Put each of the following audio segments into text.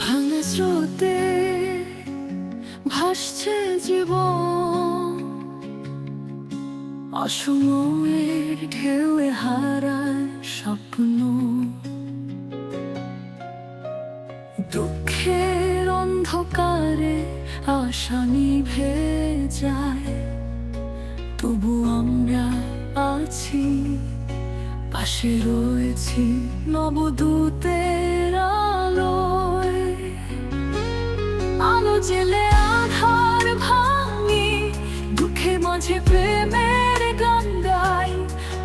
ভাঙা স্রোতে ভাসছে জীবন। অসময়ে ঢেউয়ে হারায় স্বপ্ন। দুঃখের অন্ধকারে আশা নিভে যায়। তবু আমরা আছি, পাশে রয়েছি নবদূতের আলো। জেলে আধার ভাঙি। দুঃখে মাঝে প্রেমের গান গাই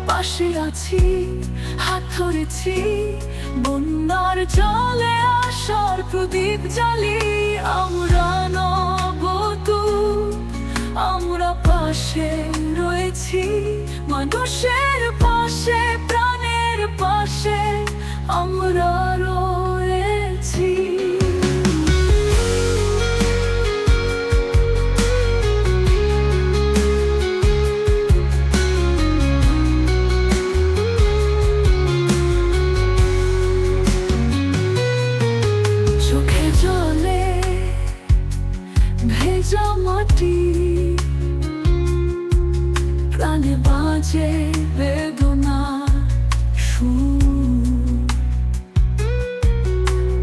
পাশে আছি, হাত ধরেছি। বন্যার জলে আসার প্রদীপ জ্বালি। আমরা নবদূত আমরা পাশে রয়েছি। মানুষের পাশে, প্রাণের পাশে আমরা ভেজা মাটি। প্রাণে বাঁচে বেদনা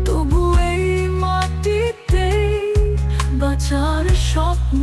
তবু এই মাটিতে বাঁচার স্বপ্ন।